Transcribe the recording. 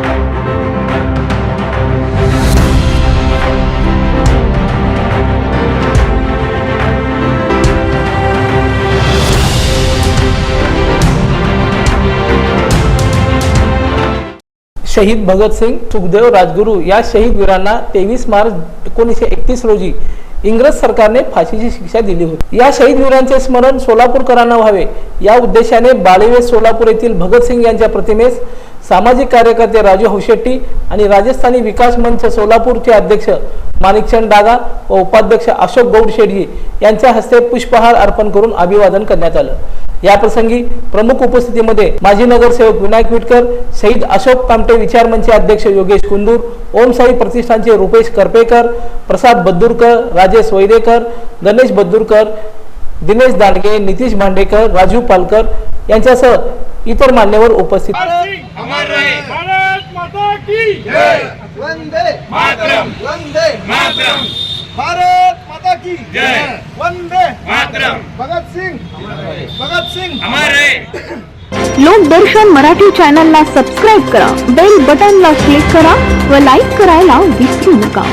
Thank you. शहीद भगतसिंग सुखदेव राजगुरू या शहीद वीरांना तेवीस मार्च एकोणीसशे एकतीस रोजी इंग्रज सरकारने फाशीची शिक्षा दिली होती. या शहीद वीरांचे स्मरण सोलापूरकरांना व्हावे. या उद्देशाने बाळेवे सोलापूर येथील भगतसिंग यांच्या प्रतिमेस सामाजिक कार्यकर्ते राजू हौशेट्टी आणि राजस्थानी विकास मंच सोलापूरचे अध्यक्ष माणिकचंद डागा व उपाध्यक्ष अशोक गौड शेडजी यांच्या हस्ते पुष्पहार अर्पण करून अभिवादन करण्यात आलं. या प्रसंगी प्रमुख उपस्थितीमध्ये माजी नगरसेवक विनायक विटकर शहीद अशोक कामटे विचार मंचचे अध्यक्ष योगेश कुंदूर ओम साई प्रतिष्ठानचे रुपेश करपेकर प्रसाद बद्दुरकर राजेश वैदेकर गणेश बद्दुरकर दिनेश दांडगे नितीश भांडेकर राजू पालकर यांच्यासह इतर मान्यवर उपस्थित अमर रहे भारत माता की जय। वंदे मातरम। भगत सिंग भगत सिंग अमर रहे लोकदर्शन मराठी चॅनलला सबस्क्राईब करा बेल बटनला क्लिक करा व लाईक करायला विसरू नका.